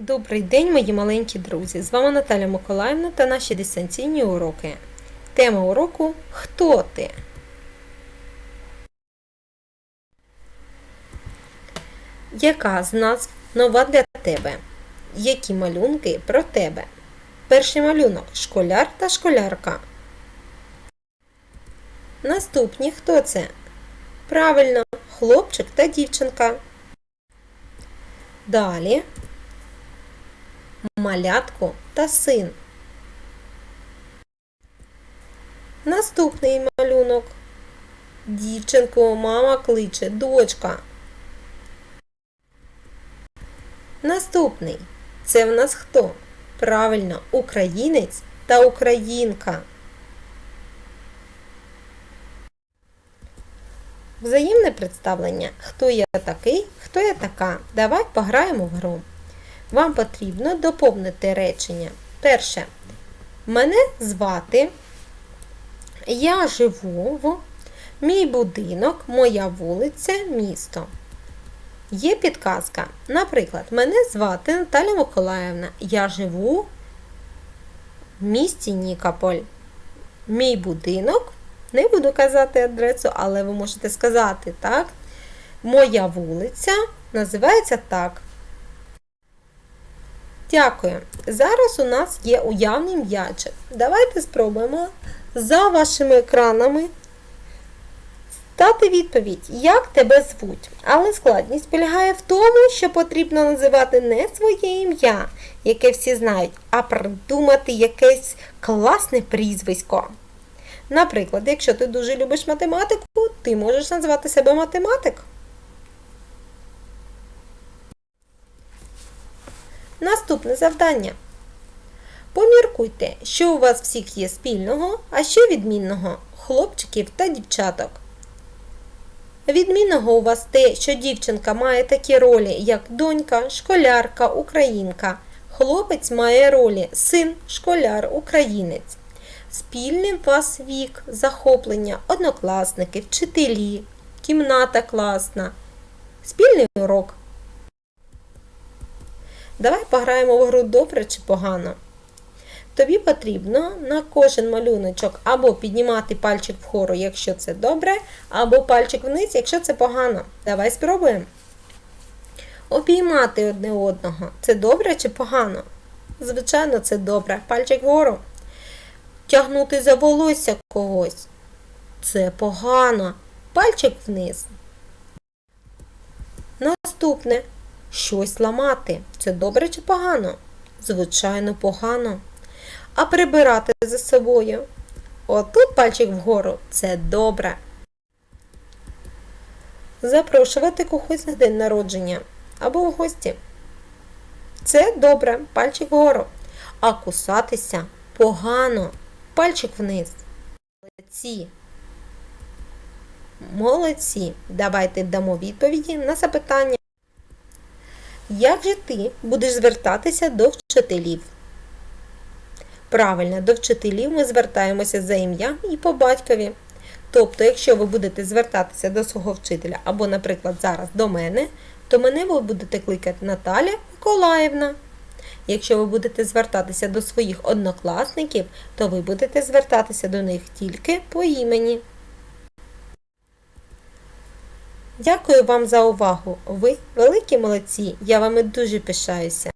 Добрий день, мої маленькі друзі! З вами Наталя Миколаївна та наші дистанційні уроки. Тема уроку Хто ти? Яка з назв нова для тебе? Які малюнки про тебе? Перший малюнок школяр та школярка. Наступні хто це? Правильно, хлопчик та дівчинка. Далі малятко та син. Наступний малюнок. Дівчинку мама кличе дочка. Наступний. Це в нас хто? Правильно, українець та українка. Взаємне представлення. Хто я такий, хто я така. Давай пограємо в гру. Вам потрібно доповнити речення. Перше. Мене звати. Я живу в мій будинок, моя вулиця, місто. Є підказка. Наприклад, мене звати Наталя Миколаївна. Я живу в місті Нікополь. Мій будинок. Не буду казати адресу, але ви можете сказати, так? Моя вулиця називається так. Дякую. Зараз у нас є уявний м'ячик. Давайте спробуємо за вашими екранами дати відповідь, як тебе звуть. Але складність полягає в тому, що потрібно називати не своє ім'я, яке всі знають, а придумати якесь класне прізвисько. Наприклад, якщо ти дуже любиш математику, ти можеш назвати себе математик. Наступне завдання. Поміркуйте, що у вас всіх є спільного, а що відмінного хлопчиків та дівчаток. Відмінного у вас те, що дівчинка має такі ролі, як донька, школярка, українка. Хлопець має ролі син, школяр, українець. Спільний у вас вік, захоплення, однокласники, вчителі, кімната класна, спільний урок. Давай пограємо в гру добре чи погано. Тобі потрібно на кожен малюночок або піднімати пальчик вгору, якщо це добре, або пальчик вниз, якщо це погано. Давай спробуємо. Обіймати одне одного. Це добре чи погано? Звичайно, це добре. Пальчик вгору. Тягнути за волосся когось. Це погано. Пальчик вниз. Наступне. Щось ламати. Це добре чи погано? Звичайно, погано. А прибирати за собою. Отут пальчик вгору це добре. Запрошувати когось на день народження або в гості. Це добре, пальчик вгору. А кусатися погано. Пальчик вниз. Молодці. Молодці. Давайте дамо відповіді на запитання. Як же ти будеш звертатися до вчителів? Правильно, до вчителів ми звертаємося за ім'ям і по батькові. Тобто, якщо ви будете звертатися до свого вчителя, або, наприклад, зараз до мене, то мене ви будете кликати Наталя Миколаївна. Якщо ви будете звертатися до своїх однокласників, то ви будете звертатися до них тільки по імені. Дякую вам за увагу. Ви великі молодці. Я вами дуже пишаюся.